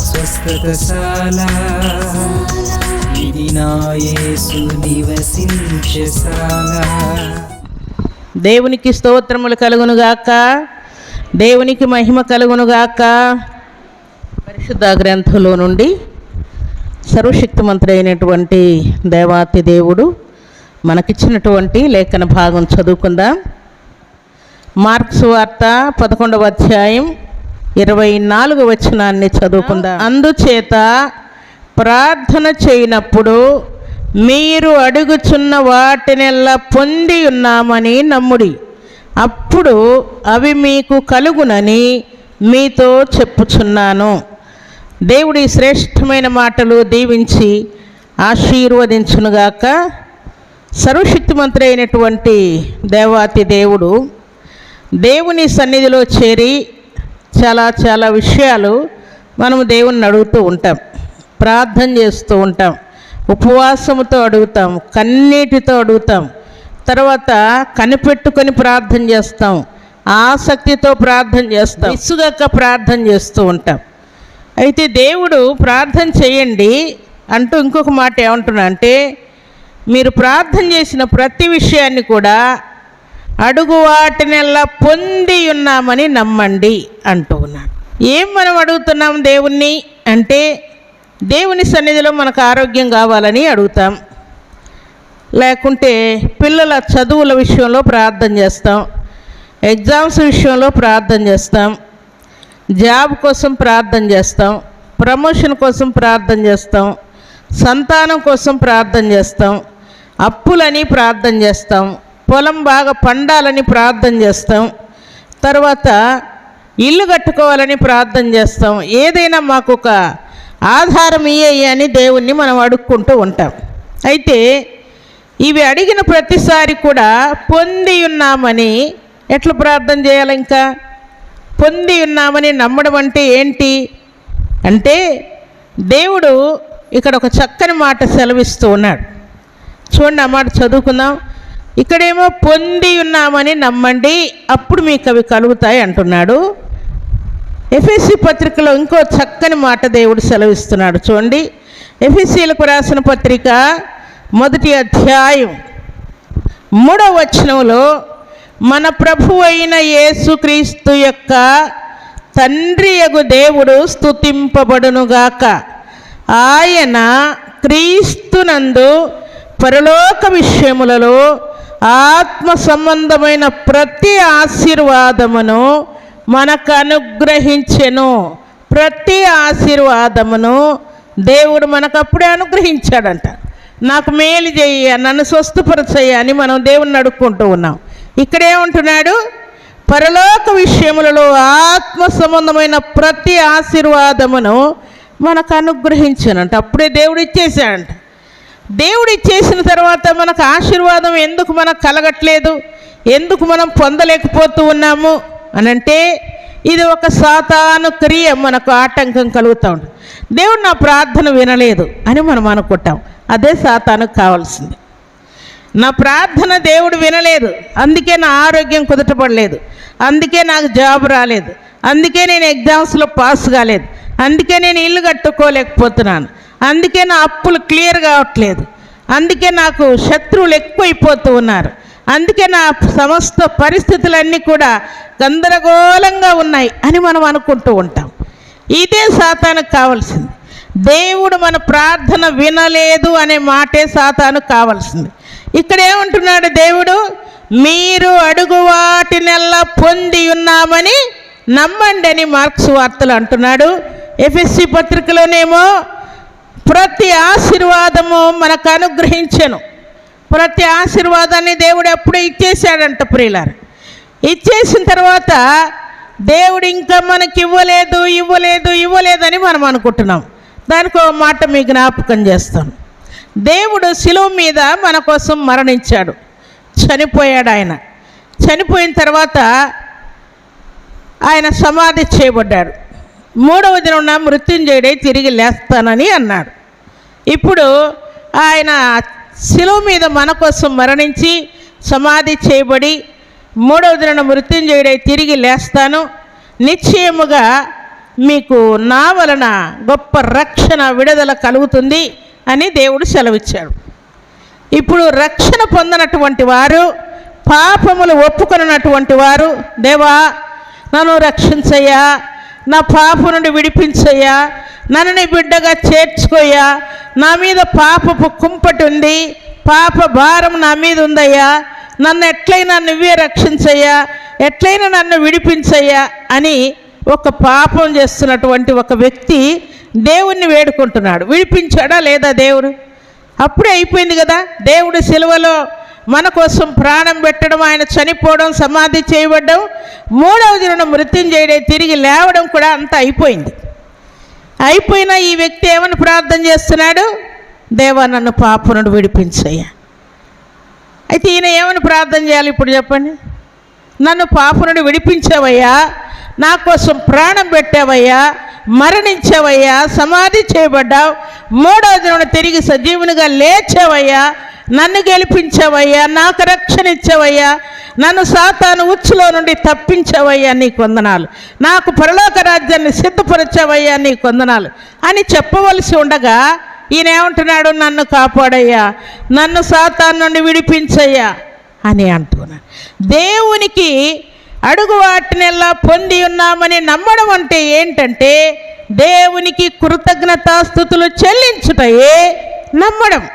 స్వస్థతశాల. ఇది నా యేసు నివసించశాల దేవునికి స్తోత్రములు కలుగునుగాక. దేవునికి మహిమ కలుగునుగాక. పరిశుద్ధ గ్రంథంలో నుండి సర్వశక్తి అయినటువంటి దేవాతి దేవుడు మనకిచ్చినటువంటి లేఖన భాగం చదువుకుందాం. మార్క్స్ వార్త పదకొండవ అధ్యాయం ఇరవై నాలుగు వచనాన్ని చదువుకుందాం? అందుచేత ప్రార్థన చేయనప్పుడు మీరు అడుగుచున్న వాటినెల్లా పొంది ఉన్నామని నమ్ముడి. అప్పుడు అవి మీకు కలుగునని మీతో చెప్పుచున్నాను. దేవుడి శ్రేష్టమైన మాటలు దీవించి ఆశీర్వదించునుగాక. సర్వశక్తిమంత్రి అయినటువంటి దేవాతి దేవుడు దేవుని సన్నిధిలో చేరి చాలా చాలా విషయాలు మనము దేవుణ్ణి అడుగుతూ ఉంటాం. ప్రార్థన చేస్తూ ఉంటాం. ఉపవాసముతో అడుగుతాం. కన్నీటితో అడుగుతాం. తర్వాత కనిపెట్టుకొని ప్రార్థన చేస్తాం. ఆసక్తితో ప్రార్థన చేస్తాం. ఇసుగక్క ప్రార్థన చేస్తూ ఉంటాం. అయితే దేవుడు ప్రార్థన చేయండి అంటూ ఇంకొక మాట ఏమంటున్నా అంటే మీరు ప్రార్థన చేసిన ప్రతి విషయాన్ని కూడా అడుగు వాటినెల్లా పొంది ఉన్నామని నమ్మండి అంటూ ఉన్నాడు. ఏం మనం అడుగుతున్నాం దేవుణ్ణి? అంటే దేవుని సన్నిధిలో మనకు ఆరోగ్యం కావాలని అడుగుతాం. లేకుంటే పిల్లల చదువుల విషయంలో ప్రార్థన చేస్తాం. ఎగ్జామ్స్ విషయంలో ప్రార్థన చేస్తాం. జాబ్ కోసం ప్రార్థన చేస్తాం. ప్రమోషన్ కోసం ప్రార్థన చేస్తాం. సంతానం కోసం ప్రార్థన చేస్తాం. అప్పులని ప్రార్థన చేస్తాం. పొలం బాగా పండాలని ప్రార్థన చేస్తాం. తర్వాత ఇల్లు కట్టుకోవాలని ప్రార్థన చేస్తాం. ఏదైనా మాకు ఒక ఆధారం ఇయ్యి అని దేవుణ్ణి మనం అడుక్కుంటూ ఉంటాం. అయితే ఇవి అడిగిన ప్రతిసారి కూడా పొంది ఉన్నామని ఎట్లా ప్రార్థన చేయాలి ఇంకా? పొంది ఉన్నామని నమ్మడం అంటే ఏంటి? అంటే దేవుడు ఇక్కడ ఒక చక్కని మాట సెలవిస్తూ ఉన్నాడు. చూడండి ఆ మాట చదువుకుందాం. ఇక్కడేమో పొంది ఉన్నామని నమ్మండి అప్పుడు మీకు అవి కలుగుతాయి అంటున్నాడు. ఎఫ్ఎస్సి పత్రికలో ఇంకో చక్కని మాట దేవుడు సెలవిస్తున్నాడు చూడండి. ఎఫ్ఎస్సీలకు రాసిన పత్రిక మొదటి అధ్యాయం మూడవ వచనంలో మన ప్రభు అయిన యేసుక్రీస్తు యొక్క తండ్రి యగు దేవుడు స్థుతింపబడునుగాక ఆయన క్రీస్తునందు పరలోక విషయములలో ఆత్మ సంబంధమైన ప్రతి ఆశీర్వాదమును మనకు అనుగ్రహించెను. ప్రతి ఆశీర్వాదమును దేవుడు మనకు అప్పుడే అనుగ్రహించాడంట. నాకు మేలు చేయ నన్ను స్వస్థపరచయ్య అని మనం దేవుణ్ణి అడుక్కుంటూ ఉన్నాం. ఇక్కడేమంటున్నాడు పరలోక విషయములలో ఆత్మ సంబంధమైన ప్రతి ఆశీర్వాదమును మనకు అనుగ్రహించానంట అప్పుడే దేవుడు ఇచ్చేసాడంట దేవుడు ఇచ్చేసిన తర్వాత మనకు ఆశీర్వాదం ఎందుకు మనకు కలగట్లేదు? ఎందుకు మనం పొందలేకపోతూ ఉన్నాము? అని అంటే ఇది ఒక సాతాను క్రియ మనకు ఆటంకం కలుగుతూ ఉంటుంది. దేవుడు నా ప్రార్థన వినలేదు అని మనం అనుకుంటాం. అదే సాతానుకు కావాల్సింది. నా ప్రార్థన దేవుడు వినలేదు. అందుకే నా ఆరోగ్యం కుదటపడలేదు. అందుకే నాకు జాబ్ రాలేదు. అందుకే నేను ఎగ్జామ్స్లో పాస్ కాలేదు. అందుకే నేను ఇల్లు కట్టుకోలేకపోతున్నాను. అందుకే నా అప్పులు క్లియర్ కావట్లేదు. అందుకే నాకు శత్రువులు ఎక్కువైపోతూ ఉన్నారు. అందుకే నా సమస్త పరిస్థితులన్నీ కూడా గందరగోళంగా ఉన్నాయి అని మనం అనుకుంటూ ఉంటాం. ఇదే సాతానికి కావాల్సింది. దేవుడు మన ప్రార్థన వినలేదు అనే మాటే సాతాను కావాల్సింది. ఇక్కడ ఏమంటున్నాడు దేవుడు? మీరు అడుగు వాటినెల్లా పొంది ఉన్నామని నమ్మండి అని మార్క్స్ వార్తలు అంటున్నాడు. ఎఫ్ఎస్సి పత్రికలోనేమో ప్రతి ఆశీర్వాదము మనకు అనుగ్రహించను. ప్రతి ఆశీర్వాదాన్ని దేవుడు ఎప్పుడూ ఇచ్చేసాడంట ప్రియులారు. ఇచ్చేసిన తర్వాత దేవుడు ఇంకా మనకి ఇవ్వలేదు ఇవ్వలేదు ఇవ్వలేదని మనం అనుకుంటున్నాం. దానికి ఒక మాట మీ జ్ఞాపకం చేస్తాను. దేవుడు శిలువ మీద మన కోసం మరణించాడు. చనిపోయాడు ఆయన. చనిపోయిన తర్వాత ఆయన సమాధి చేయబడ్డాడు. మూడవ దిన మృత్యుంజయుడే తిరిగి లేస్తానని అన్నాడు. ఇప్పుడు ఆయన శిలువ మీద మన కోసం మరణించి సమాధి చేయబడి మూడవ దిన మృత్యుంజయుడై తిరిగి లేస్తాను. నిశ్చయముగా మీకు నా వలన గొప్ప రక్షణ విడుదల కలుగుతుంది అని దేవుడు సెలవిచ్చాడు. ఇప్పుడు రక్షణ పొందినటువంటి వారు పాపములు ఒప్పుకొనటువంటి వారు దేవా నన్ను రక్షించయ్యా నా పాప నుండి విడిపించయ్యా నన్ను నీ బిడ్డగా చేర్చుకోయ్యా నా మీద పాపపు కుంపటి ఉంది. పాప భారం నా మీద ఉందయ్యా. నన్ను ఎట్లయినా నువ్వే రక్షించయ్యా. ఎట్లయినా నన్ను విడిపించయ్యా అని ఒక పాపం చేస్తున్నటువంటి ఒక వ్యక్తి దేవుణ్ణి వేడుకుంటున్నాడు. విడిపించాడా లేదా దేవుడు? అప్పుడే అయిపోయింది కదా. దేవుడు సిలువలో మన కోసం ప్రాణం పెట్టడం ఆయన చనిపోవడం సమాధి చేయబడ్డం మూడవ మృతం చేయడం తిరిగి లేవడం కూడా అంతా అయిపోయింది. అయిపోయినా ఈ వ్యక్తి ఏమని ప్రార్థన చేస్తున్నాడు? దేవా నన్ను పాప నుండి విడిపించయ్యా. అయితే ఈయన ఏమని ప్రార్థన చేయాలి ఇప్పుడు చెప్పండి? నన్ను పాప నుండి విడిపించావయ్యా నా కోసం ప్రాణం పెట్టావయ్యా మరణించావయ్యా సమాధి చేయబడ్డావు మూడో దిన తిరిగి సజీవునిగా లేచావయ్యా నన్ను గెలిపించావయ్యా నాకు రక్షణ ఇచ్చావయ్యా నన్ను సాతాను ఉచ్చులో నుండి తప్పించవయ్యా నీ కొందనాలు నాకు పరలోక రాజ్యాన్ని సిద్ధపరచవయ్యా నీ కొందనాలు అని చెప్పవలసి ఉండగా ఈయన ఏమంటున్నాడు? నన్ను కాపాడయ్యా. నన్ను సాతాను నుండి విడిపించయ్యా అని అంటున్నాడు దేవునికి అడుగు వాటినెల్లా పొంది ఉన్నామని నమ్మడం అంటే ఏంటంటే దేవునికి కృతజ్ఞతాస్థుతులు చెల్లించుటయే నమ్మడం.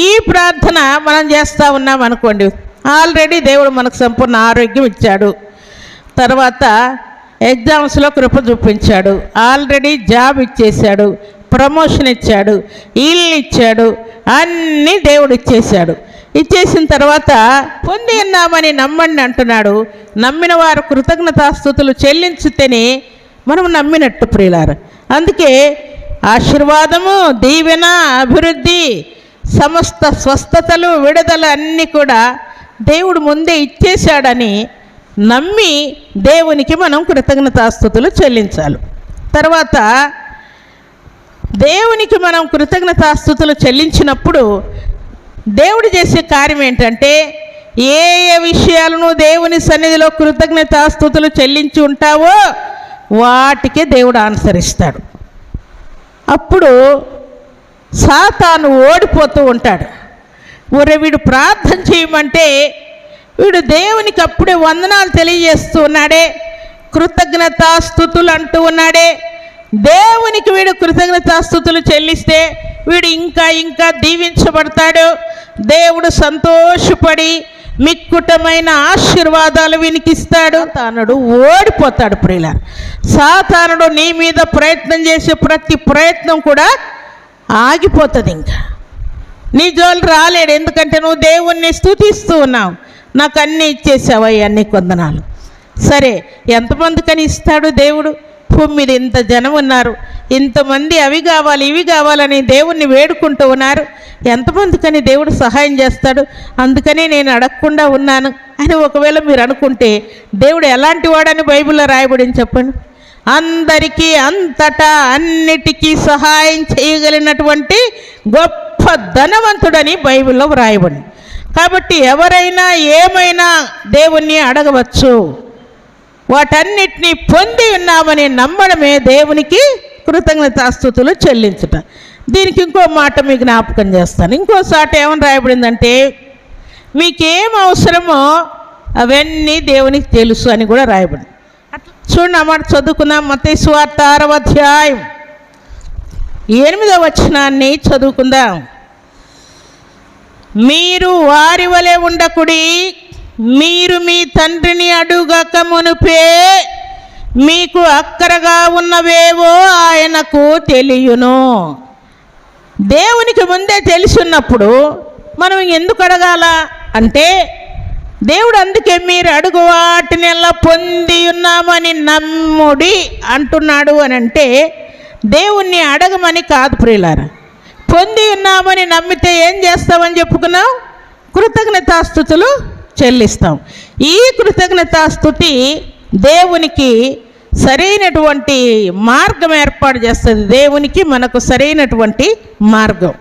ఈ ప్రార్థన మనం చేస్తూ ఉన్నాం అనుకోండి. ఆల్రెడీ దేవుడు మనకు సంపూర్ణ ఆరోగ్యం ఇచ్చాడు. తర్వాత ఎగ్జామ్స్లో కృప చూపించాడు. ఆల్రెడీ జాబ్ ఇచ్చేశాడు. ప్రమోషన్ ఇచ్చాడు. ఇల్లు ఇచ్చాడు. అన్నీ దేవుడు ఇచ్చేశాడు. ఇచ్చేసిన తర్వాత పొంది ఉన్నామని నమ్మండి అంటున్నాడు. నమ్మిన వారు కృతజ్ఞతాస్థుతులు చెల్లించితేనే మనం నమ్మినట్టు ప్రియులారు. అందుకే ఆశీర్వాదము దీవెన అభివృద్ధి సమస్త స్వస్థతలు విడుదల అన్నీ కూడా దేవుడు ముందే ఇచ్చేశాడని నమ్మి దేవునికి మనం కృతజ్ఞతాస్థుతులు చెల్లించాలి. తర్వాత దేవునికి మనం కృతజ్ఞతాస్థుతులు చెల్లించినప్పుడు దేవుడు చేసే కార్యం ఏంటంటే ఏ ఏ విషయాలను దేవుని సన్నిధిలో కృతజ్ఞతాస్థుతులు చెల్లించి ఉంటావో వాటికే దేవుడు అనుసరిస్తాడు అప్పుడు సాతాను ఓడిపోతూ ఉంటాడు. ఒరే వీడు ప్రార్థన చేయమంటే వీడు దేవునికి అప్పుడే వందనాలు తెలియజేస్తూ ఉన్నాడే. కృతజ్ఞతాస్థుతులు అంటూ ఉన్నాడే. దేవునికి వీడు కృతజ్ఞతాస్థుతులు చెల్లిస్తే వీడు ఇంకా ఇంకా దీవించబడతాడు. దేవుడు సంతోషపడి మిక్కుటమైన ఆశీర్వాదాలు వినికిస్తాడు. తానుడు ఓడిపోతాడు ప్రియుల సాతానుడు నీ మీద ప్రయత్నం చేసే ప్రతి ప్రయత్నం కూడా ఆగిపోతుంది ఇంకా. నీ జోలు రాలేడు ఎందుకంటే నువ్వు దేవుణ్ణి స్తుతిస్తూ ఉన్నావు. నాకు అన్నీ ఇచ్చేసావయ్యా అన్ని కొందనాలు. సరే ఎంతమందికని ఇస్తాడు దేవుడు? భూమి మీద ఇంత జనం ఉన్నారు. ఇంతమంది అవి కావాలి ఇవి కావాలని దేవుణ్ణి వేడుకుంటూ ఉన్నారు. ఎంతమందికని దేవుడు సహాయం చేస్తాడు? అందుకనే నేను అడగకుండా ఉన్నాను అని ఒకవేళ మీరు అనుకుంటే దేవుడు ఎలాంటి వాడని బైబిల్లో రాయబడింది చెప్పండి? అందరికీ అంతటా అన్నిటికీ సహాయం చేయగలిగినటువంటి గొప్ప ధనవంతుడని బైబిల్లో వ్రాయబడి కాబట్టి ఎవరైనా ఏమైనా దేవుణ్ణి అడగవచ్చు. వాటన్నిటినీ పొంది ఉన్నామని నమ్మడమే దేవునికి కృతజ్ఞతాస్థుతులు చెల్లించుట. దీనికి ఇంకో మాట మీకు జ్ఞాపకం చేస్తాను. ఇంకోసాట ఏమని రాయబడిందంటే మీకేం అవసరమో అవన్నీ దేవునికి తెలుసు అని కూడా రాయబడింది. చూడండి అమ్మాట చదువుకుందాం. మత స్వార్థ ఆరవ అధ్యాయం. ఎనిమిదవ వచనాన్ని చదువుకుందాం. మీరు వారి వలె ఉండకుడి మీరు మీ తండ్రిని అడుగక మునుపే మీకు అక్కరగా ఉన్నవేవో ఆయనకు తెలియను. దేవునికి ముందే తెలిసున్నప్పుడు మనం ఎందుకు అడగాల? అంటే దేవుడు అందుకే మీరు అడుగు వాటిని ఎలా పొంది ఉన్నామని నమ్ముడి అంటున్నాడు అని అంటే దేవుణ్ణి అడగమని కాదు ప్రియులారా. పొంది ఉన్నామని నమ్మితే ఏం చేస్తామని చెప్పుకున్నాం కృతజ్ఞతాస్థుతులు చెల్లిస్తాం. ఈ కృతజ్ఞతాస్థుతి దేవునికి సరైనటువంటి మార్గం ఏర్పాటు చేస్తుంది. దేవునికి మనకు సరైనటువంటి మార్గం.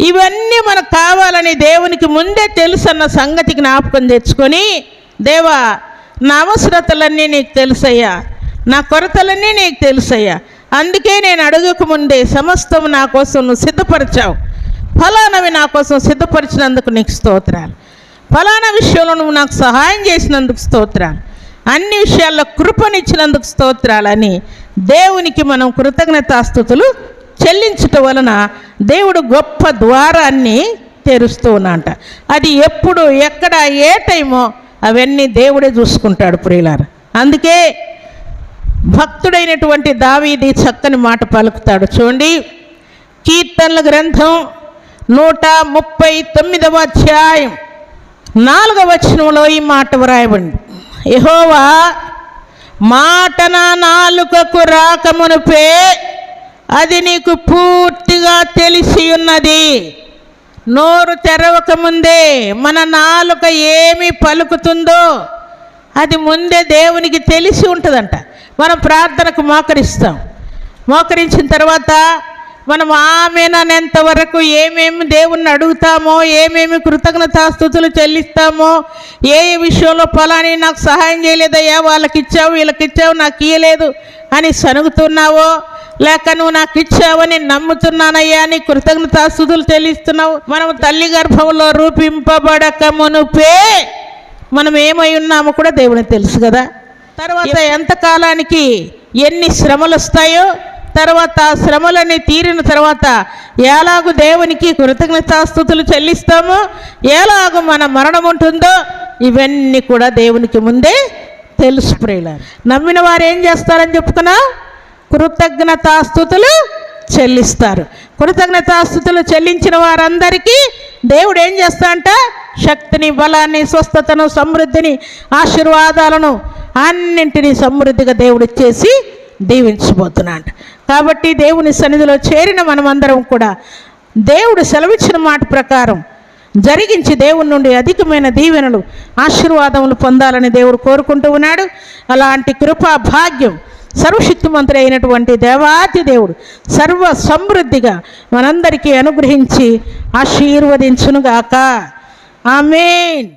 ఇవన్నీ మనకు కావాలని దేవునికి ముందే తెలుసన్న సంగతి జ్ఞాపకం తెచ్చుకొని దేవా నా అవసరతలన్నీ నీకు తెలుసయ్యా. నా కొరతలన్నీ నీకు తెలుసయ్యా. అందుకే నేను అడగక ముందే సమస్తం నా కోసం నువ్వు సిద్ధపరిచావు. ఫలానవి నా కోసం సిద్ధపరిచినందుకు నీకు స్తోత్రాలు. ఫలానా విషయంలో నువ్వు నాకు సహాయం చేసినందుకు స్తోత్రాలు. అన్ని విషయాల్లో కృపనిచ్చినందుకు స్తోత్రాలని దేవునికి మనం కృతజ్ఞతాస్థుతులు చెల్లించటం వలన దేవుడు గొప్ప ద్వారాన్ని తెరుస్తూ ఉన్నంట అది ఎప్పుడు ఎక్కడ ఏ టైమో అవన్నీ దేవుడే చూసుకుంటాడు ప్రియులార. అందుకే భక్తుడైనటువంటి దావీది చక్కని మాట పలుకుతాడు. చూడండి కీర్తనల గ్రంథం నూట ముప్పై తొమ్మిదవ అధ్యాయం నాలుగవ వచనంలో ఈ మాట వ్రాయబండి యహోవా మాట నా నాలుకకు రాకమునుపే అది నీకు పూర్తిగా తెలిసి ఉన్నది నోరు తెరవక ముందే మన నాలుక ఏమి పలుకుతుందో అది ముందే దేవునికి తెలిసి ఉంటుందంట. మనం ప్రార్థనకు మోకరిస్తాం. మోకరించిన తర్వాత మనం ఆమెననేంత వరకు ఏమేమి దేవుణ్ణి అడుగుతామో ఏమేమి కృతజ్ఞతాస్థుతులు చెల్లిస్తామో ఏ ఏ విషయంలో ఫలాని నాకు సహాయం చేయలేదయ్యా వాళ్ళకి ఇచ్చావు వీళ్ళకి ఇచ్చావు నాకు ఇయ్యలేదు అని సనుగుతున్నావో లేక నువ్వు నాకు ఇచ్చావని నమ్ముతున్నానయ్యా అని కృతజ్ఞతాస్థుతులు చెల్లిస్తున్నావు. మనం తల్లి గర్భంలో రూపింపబడక మునుపే మనం ఏమై ఉన్నామో కూడా దేవునికి తెలుసు కదా. తర్వాత ఎంత కాలానికి ఎన్ని శ్రమలు వస్తాయో తర్వాత ఆ శ్రమలన్నీ తీరిన తర్వాత ఎలాగు దేవునికి కృతజ్ఞతాస్థుతులు చెల్లిస్తామో ఎలాగు మన మరణం ఉంటుందో ఇవన్నీ కూడా దేవునికి ముందే తెలుసు ప్రియులారు. నమ్మిన వారు ఏం చేస్తారని చెప్పుకున్నా? కృతజ్ఞతాస్థుతులు చెల్లిస్తారు. కృతజ్ఞతాస్థుతులు చెల్లించిన వారందరికీ దేవుడు ఏం చేస్తా అంట శక్తిని బలాన్ని స్వస్థతను సమృద్ధిని ఆశీర్వాదాలను అన్నింటినీ సమృద్ధిగా దేవుడు ఇచ్చేసి దీవించబోతున్నాడు. కాబట్టి దేవుని సన్నిధిలో చేరిన మనమందరం కూడా దేవుడు సెలవిచ్చిన మాట ప్రకారం జరిగించి దేవుని నుండి అధికమైన దీవెనలు ఆశీర్వాదములు పొందాలని దేవుడు కోరుకుంటూ ఉన్నాడు. అలాంటి కృపా భాగ్యం సర్వశక్తిమంతుడు అయినటువంటి దేవాతి దేవుడు సర్వ సమృద్ధిగా మనందరికీ అనుగ్రహించి ఆశీర్వదించునుగాక. ఆమెన్.